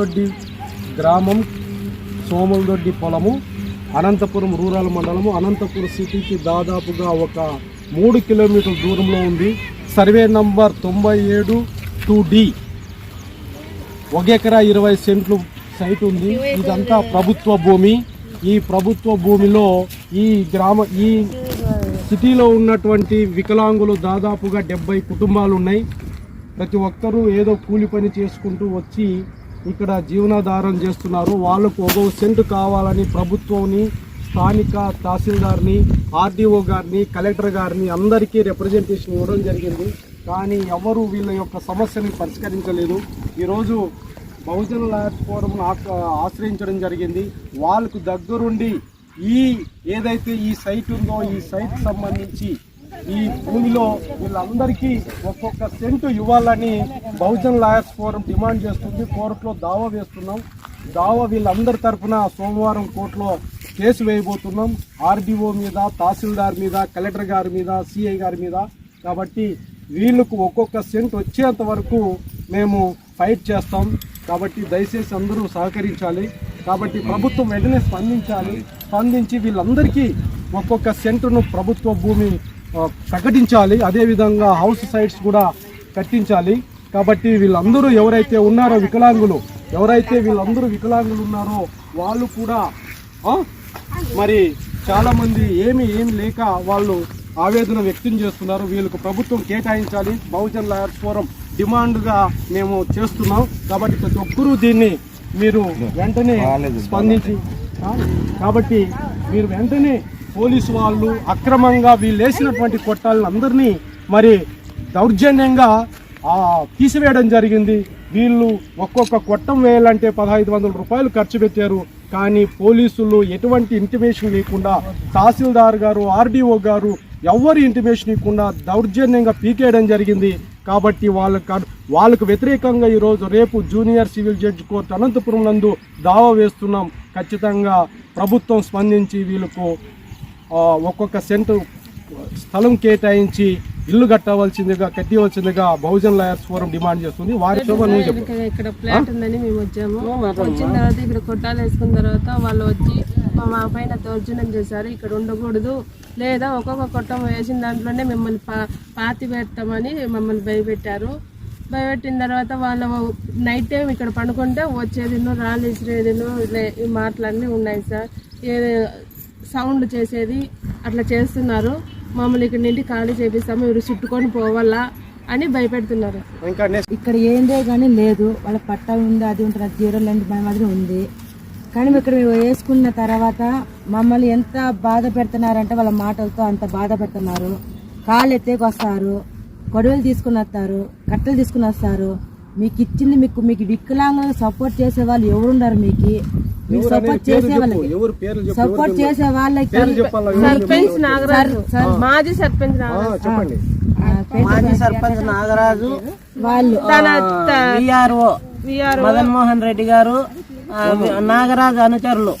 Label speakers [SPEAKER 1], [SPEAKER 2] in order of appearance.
[SPEAKER 1] సోములదొడ్డి గ్రామం సోములదొడ్డి పొలము అనంతపురం రూరల్ మండలము అనంతపురం సిటీకి దాదాపుగా ఒక మూడు కిలోమీటర్ల దూరంలో ఉంది. సర్వే నంబర్ తొంభై ఏడు టూ డి. ఒక ఎకరా ఇరవై సెంట్లు సైట్ ఉంది. ఇదంతా ప్రభుత్వ భూమి. ఈ ప్రభుత్వ భూమిలో ఈ గ్రామ ఈ సిటీలో ఉన్నటువంటి వికలాంగులు దాదాపుగా డెబ్బై కుటుంబాలు ఉన్నాయి. ప్రతి ఒక్కరూ ఏదో కూలి పని చేసుకుంటూ వచ్చి ఇక్కడ జీవనాధారం చేస్తున్నారు. వాళ్ళకు ఒక సెంటు కావాలని ప్రభుత్వంని స్థానిక తహసీల్దార్ని ఆర్డీఓ గారిని కలెక్టర్ గారిని అందరికీ రిప్రజెంటేషన్ ఇవ్వడం జరిగింది. కానీ ఎవరు వీళ్ళ యొక్క సమస్యని పరిష్కరించలేదు. ఈరోజు బహుజన లాయర్స్ ఆశ్రయించడం జరిగింది. వాళ్ళకు దగ్గరుండి ఈ ఏదైతే ఈ సైట్ ఉందో ఈ సైట్ సంబంధించి ఈ భూమిలో వీళ్ళందరికీ ఒక్కొక్క సెంటు ఇవ్వాలని బహుజన్ లాయర్స్ ఫోరం డిమాండ్ చేస్తుంది. కోర్టులో దావా వేస్తున్నాం. దావా వీళ్ళందరి తరఫున సోమవారం కోర్టులో కేసు వేయబోతున్నాం. ఆర్డీఓ మీద తహసీల్దార్ మీద కలెక్టర్ గారి మీద సిఐ గారి మీద. కాబట్టి వీళ్ళకు ఒక్కొక్క సెంట్ వచ్చేంత వరకు మేము ఫైట్ చేస్తాం. కాబట్టి దయచేసి అందరూ సహకరించాలి. కాబట్టి ప్రభుత్వం వెంటనే స్పందించాలి. స్పందించి వీళ్ళందరికీ ఒక్కొక్క సెంటును ప్రభుత్వ భూమి ప్రకటించాలి. అదేవిధంగా హౌస్ సైట్స్ కూడా కట్టించాలి. కాబట్టి వీళ్ళందరూ ఎవరైతే ఉన్నారో వికలాంగులు ఎవరైతే వీళ్ళందరూ వికలాంగులు ఉన్నారో వాళ్ళు కూడా మరి చాలా మంది ఏమి ఏమి లేక వాళ్ళు ఆవేదన వ్యక్తం చేస్తున్నారు. వీళ్ళకు ప్రభుత్వం కేటాయించాలి. బహుజన్ లాయర్స్ ఫోరం డిమాండ్గా మేము చేస్తున్నాం. కాబట్టి ప్రతి ఒక్కరూ దీన్ని మీరు వెంటనే స్పందించి కాబట్టి మీరు వెంటనే పోలీసు వాళ్ళు అక్రమంగా వీళ్ళు వేసినటువంటి కొట్టాలను అందరినీ మరి దౌర్జన్యంగా తీసివేయడం జరిగింది. వీళ్ళు ఒక్కొక్క కొట్టం వేయాలంటే పదహైదు వందల రూపాయలు ఖర్చు పెట్టారు. కానీ పోలీసులు ఎటువంటి ఇంటిమేషన్ లేకుండా తహసీల్దార్ గారు ఆర్డీఓ గారు ఎవరి ఇంటిమేషన్ ఇవ్వకుండా దౌర్జన్యంగా పీకేయడం జరిగింది. కాబట్టి వాళ్ళకు వాళ్ళకు వ్యతిరేకంగా ఈరోజు రేపు junior civil judge court Anantapuram నందు దావా వేస్తున్నాం. ఖచ్చితంగా ప్రభుత్వం స్పందించి వీళ్ళకు ఒక్కొక్క సెంటు స్థలం కేటాయించి ఇల్లు కట్టవలసిందిగా కట్టివలసిందిగా బహుజన్ లాయర్స్ ఫోరం డిమాండ్ చేస్తుంది. వారి
[SPEAKER 2] ఇక్కడ ఫ్లాట్ ఉందని మేము వచ్చాము. వచ్చిన తర్వాత ఇక్కడ కొట్టాలు వేసుకున్న తర్వాత వాళ్ళు వచ్చి మా పైన దౌర్జన్యం చేశారు. ఇక్కడ ఉండకూడదు. లేదా ఒక్కొక్క కొట్టం వేసిన దాంట్లోనే మిమ్మల్ని పా పాతి పెడతామని మమ్మల్ని భయపెట్టారు. భయపెట్టిన తర్వాత వాళ్ళు నైట్ టైం ఇక్కడ పండుకుంటే వచ్చేదిను రాళ్ళు ఇసిరేదిను ఇట్లా ఈ మాటలన్నీ ఉన్నాయి సార్. ఏ సౌండ్ చేసేది అట్లా చేస్తున్నారు. మమ్మల్ని ఇక్కడ నుండి ఖాళీ చేపిస్తాము ఇవి చుట్టుకొని పోవాలా అని భయపెడుతున్నారు.
[SPEAKER 3] ఇక్కడ ఏందే కానీ లేదు. వాళ్ళ పట్టా ఉంది అది ఉంటుంది అది జీరో లాంటి మన మాదిరి ఉంది. కానీ ఇక్కడ మేము వేసుకున్న తర్వాత మమ్మల్ని ఎంత బాధ పెడుతున్నారంటే వాళ్ళ మాటలతో అంత బాధ పెడుతున్నారు. కాళ్ళు ఎత్తేకి వస్తారు గొడవలు తీసుకుని వస్తారు కట్టెలు తీసుకుని వస్తారు. మీకు ఇచ్చింది మీకు మీకు వికలాంగులకు సపోర్ట్ చేసే వాళ్ళు ఎవరున్నారు మీకు? సపోర్ట్ చేసే వాళ్ళకి
[SPEAKER 1] ఎవరు పేర్లు చెప్పు
[SPEAKER 3] సపోర్ట్ చేసే వాళ్ళకి
[SPEAKER 2] సర్పంచ్ నాగరాజు. మాజీ సర్పంచ్ నాగరాజు.
[SPEAKER 1] చెప్పండి.
[SPEAKER 4] మాజీ సర్పంచ్ నాగరాజు.
[SPEAKER 3] వాళ్ళు.
[SPEAKER 4] మదన్ మోహన్ రెడ్డి గారు నాగరాజు అనుచరులు.